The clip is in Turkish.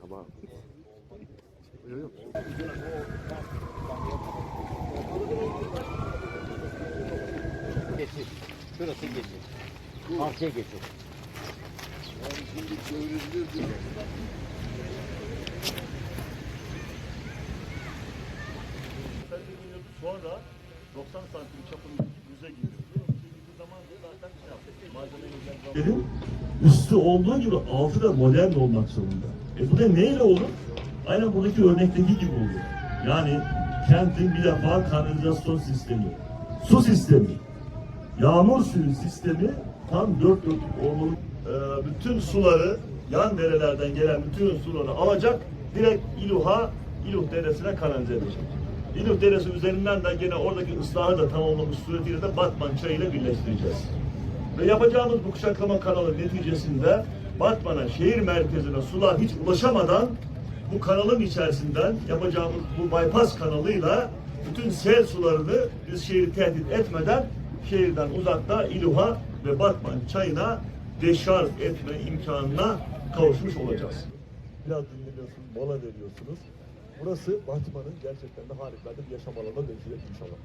Tamam. Yok yok. Geçir. Şurası geçir. Karşıya geçir. Sonra 90 santim çapındaki yüze giriyor. Üstü olduğu gibi altı da modern olmak zorunda. E bu da neyle olur? Aynen buradaki örnekteki gibi olur. Yani kentin bir defa kanalizasyon sistemi, su sistemi, yağmur suyu sistemi tam dört dörtlük olmalı. Ee, bütün suları, yan derelerden gelen bütün suları alacak, direkt İluh'a, İluh Deresi'ne kanalize edecek. İluh Deresi üzerinden de gene oradaki ıslahı da tamamlamış suretiyle de Batman çayıyla birleştireceğiz. Ve yapacağımız bu kuşaklama kanalı neticesinde Batman'a, şehir merkezine sular hiç ulaşamadan bu kanalın içerisinden yapacağımız bu bypass kanalıyla bütün sel sularını biz şehri tehdit etmeden şehirden uzakta İluha ve Batman çayına deşarj etme imkanına kavuşmuş olacağız. Biraz dinleniyorsunuz, mola veriyorsunuz. Burası Batman'ın gerçekten de harikulade bir yaşam alanına dönüşecek inşallah.